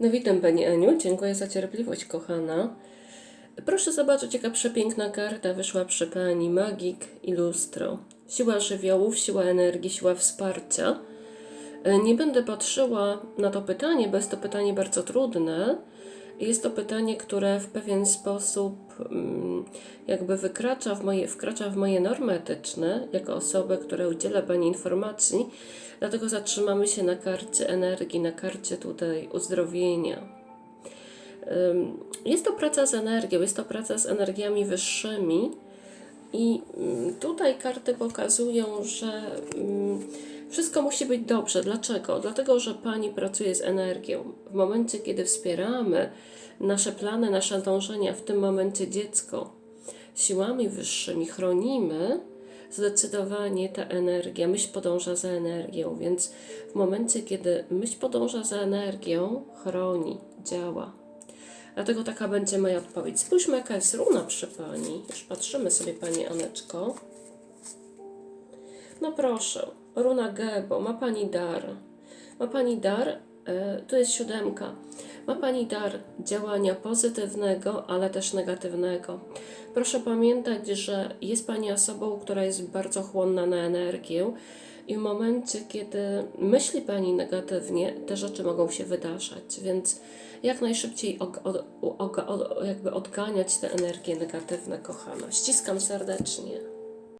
No witam Pani Aniu, dziękuję za cierpliwość kochana. Proszę zobaczyć jaka przepiękna karta wyszła przy Pani, magik i lustro. Siła żywiołów, siła energii, siła wsparcia. E, Nie będę patrzyła na to pytanie, bo jest to pytanie bardzo trudne. Jest to pytanie, które w pewien sposób mm, jakby wykracza w moje, wkracza w moje normy etyczne, jako osobę, która udziela Pani informacji. Dlatego zatrzymamy się na karcie energii, na karcie tutaj uzdrowienia. Jest to praca z energią, jest to praca z energiami wyższymi. I mm, tutaj karty pokazują, że mm, wszystko musi być dobrze. Dlaczego? Dlatego, że Pani pracuje z energią. W momencie, kiedy wspieramy nasze plany, nasze dążenia, w tym momencie dziecko, siłami wyższymi chronimy, zdecydowanie ta energia, myśl podąża za energią, więc w momencie, kiedy myśl podąża za energią, chroni, działa. Dlatego taka będzie moja odpowiedź. Spójrzmy, jaka jest runa przy Pani. Już patrzymy sobie, Pani Aneczko. No proszę, runa Gebo, ma Pani dar. Ma Pani dar, e, tu jest siódemka. Ma Pani dar działania pozytywnego, ale też negatywnego. Proszę pamiętać, że jest Pani osobą, która jest bardzo chłonna na energię i w momencie, kiedy myśli Pani negatywnie, te rzeczy mogą się wydarzać, więc jak najszybciej og- od- og- jakby odganiać te energie negatywne, kochana. Ściskam serdecznie.